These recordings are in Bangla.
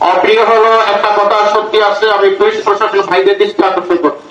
অপ্রিয় হলো, একটা কথা সত্যি আছে, আমি পুলিশ প্রশাসন ভাইদের দৃষ্টি আকর্ষণ করছি।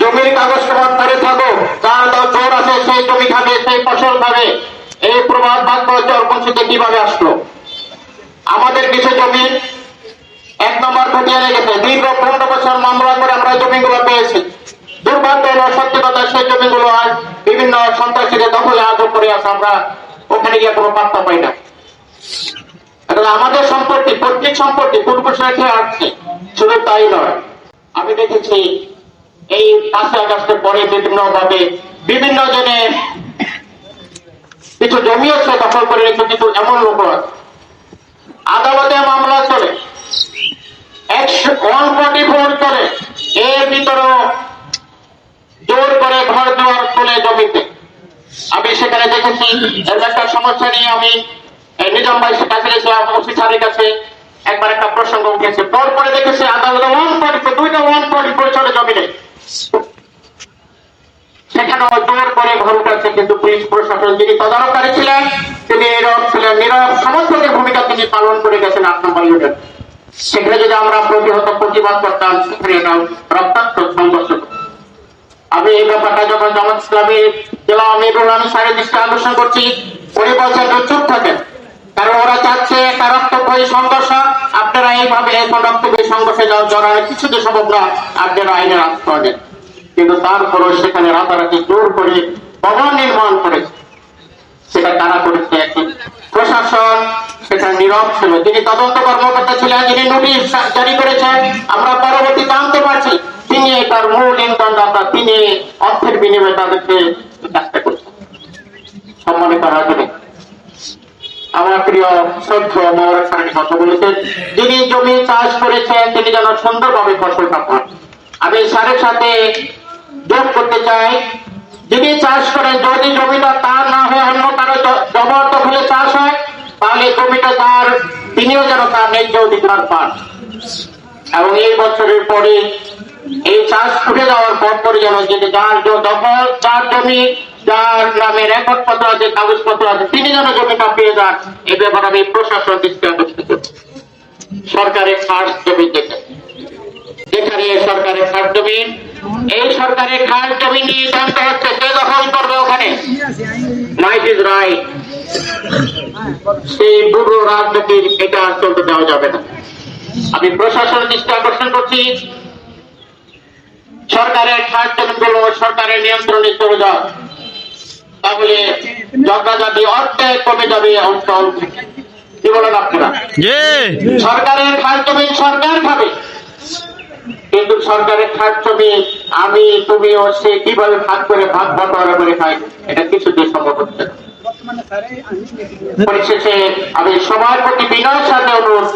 জমির কাগজ প্রমাণ করে থাকো, যার জোর আছে সেই জমি খাবে, সেই ফসল খাবে। এই প্রবাদ বাক্য চরপঞ্চীতে কীভাবে আসলো? আমাদের কিছু জমি এক নম্বর খতিয়ানে গেছে। দীর্ঘ পনেরো বছর মামলা করে আমরা জমিগুলো পেয়েছি। দুর্ভাগ্য হলো সত্যি কথা সেই জমিগুলো আজ বিভিন্ন সন্ত্রাসীদের দখলে আদর করে আছে। আমরা ওখানে গিয়ে কোনো পাত্তা পাই না। এটা আমাদের সম্পত্তি পৈতৃক সম্পত্তি পূর্বপুরুষ রেখে আসছে? শুধু তাই নয়, আমি দেখেছি এই পাঁচই আগস্টের পরে বিভিন্ন ভাবে বিভিন্ন জনে কিছু জমিও সে দখল করে রেখে কিন্তু এমন লোক আছে আদালতে মামলা চলে। একশো ওয়ান ফর্টি ফোর এর ভিতরেও জোর করে ঘর দেওয়ার চলে জমিতে। আমি সেখানে দেখেছি একটা সমস্যা নিয়ে আমি নিজাম ভাই কাছে গেছিলাম অফিসারের কাছে একবার একটা প্রসঙ্গ উঠেছে। পরপরে দেখেছি আদালতে ওয়ান ফর্টি দুইটা ওয়ান ফর্টি ফোর চলে জমিনে। সেখানে জোর করে ঘর উঠেছে কিন্তু পুলিশ প্রশাসন যিনি তদারককারী ছিলেন, তিনি নীরব ছিলেন, নীরব সমর্থকের ভূমিকা তিনি পালন করে গেছেন আট নম্বর ইউনিট সেখানে যদি আমরা প্রতিহত প্রতিবাদ করতাম, সেখানে এটা রক্তাক্ত সংঘর্ষ। আমি এই ব্যাপারটা যখন জামাত ইসলামী জেলা আমিরুল আমি সাহেবের দৃষ্টি আকর্ষণ করছি, উনি বলছেন চুপ থাকেন। কারণ ওরা চাচ্ছে একটা রক্তক্ষয়ী সংঘর্ষ। আপনারা এইভাবে এখন রক্তক্ষয়ী সংঘর্ষে যাওয়া জড়ানো কিছুতে সম্ভব না আপনারা আইনের আশ্রয় দেন কিন্তু তারপরও সেখানে রাতারাতি জোর করে ভবন নির্মাণ করেছে। সেটা তারা করেছে? একটি প্রশাসন, সেখানে নীরব ছিল। যিনি তদন্ত কর্মকর্তা ছিলেন, যিনি নোটিশ জারি করেছেন, আমরা পরবর্তী জানতে পারছি, তিনি তার মূল ইনকামদাতা তিনি অর্থের বিনিময়ে তাদেরকে কাজটা করছেন। সম্মানিত হাজির আমার প্রিয় শ্রদ্ধ স্যারের কথা বলেছেন, যিনি জমি চাষ করেছেন, তিনি যেন সুন্দরভাবে ফসলটা পান আমি স্যারের সাথে যোগ করতে চাই, যিনি চাষ করেন, যদি জমিটা তার না হয়ে, অন্য কারও জবরদখলে চাষ হয়, তাহলে জমিটা তার তিনিও যেন তার ন্যায্য অধিকার পান। এবং এই বছরের পরে এই চাষ উঠে যাওয়ার পর পরে যেন যেটা যার দখল, যার জমি, যার নামে রেকর্ড পত্র আছে আছে, তিনি যেন জমিটা পেয়ে যান ব্যাপারে আমি প্রশাসন দৃষ্টি আকর্ষিত করছি। সরকারের খাস জমি যেখানে সরকারের খাস জমি, এই সরকারের খাস জমি নিয়ে হচ্ছে কে দখল করবে ওখানে। মাইট ইজ রাইট সেই বুড়ো রাজনীতির এটা চলতে দেওয়া যাবে না। আমি দৃষ্টি আকর্ষণ করছি। সরকারের খাস জমিগুলো সরকারের নিয়ন্ত্রণে চলে যাও। তাহলে জগাজাতি অর্ধেক কমে যাবে অঞ্চল কি বলেন আপনারা? সরকারের খাস সরকার খাবে। কিন্তু সরকারের খাস জমি আমি তুমি ও সে কীভাবে ভাগ করে ভাগ বটোয়ারা করে খাই এটা কিছুতেই সম্ভব হচ্ছে না। পরিশেষে আমি সবার প্রতি বিনয়ের সাথে অনুরোধ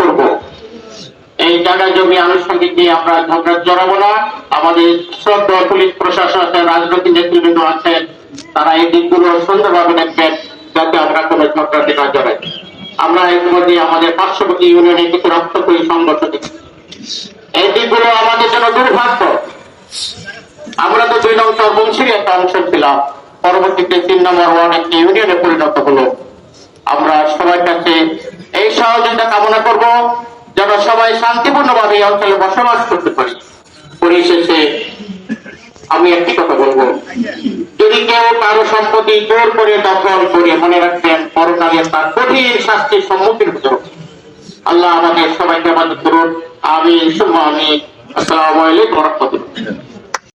করব এই জায়গা জমি আনুষঙ্গিক নিয়ে আমরা ঝগড়া জড়াবো না। আমাদের শ্রদ্ধা পুলিশ প্রশাসন আছেন রাজনৈতিক নেতৃবৃন্দ আছেন তারা এই দিকগুলো সুন্দরভাবে দেখবেন, যাতে আমরা কোনো ঝগড়াতে না জড়াই। আমরা ইতিমধ্যে আমাদের পার্শ্ববর্তী ইউনিয়নে কিছু সংঘর্ষ দেখি। এই দিকগুলো আমাদের জন্য দুর্ভাগ্য। আমরা তো দুই নং চরবংশীর একটা অংশ ছিলাম। পরবর্তীতে তিন নম্বর ওয়ার্ড একটি ইউনিয়নে পরিণত হলো। আমরা সবার কাছে এই সহযোগিতা কামনা করব। যেন সবাই শান্তিপূর্ণভাবে এই অঞ্চলে বসবাস করতে পারি। পরিশেষে আমি একটি কথা বলব। যদি কেউ কারও সম্পত্তি জোর করে দখল করে মনে রাখবেন পরকালে তার কঠিন শাস্তির সম্মুখীন হতে হবে। আল্লাহ আমাদের সবাইকে আমাদের করুন। আমি সুম্মা আমি আসসালামু আলাইকুম রহমতুল্লাহ।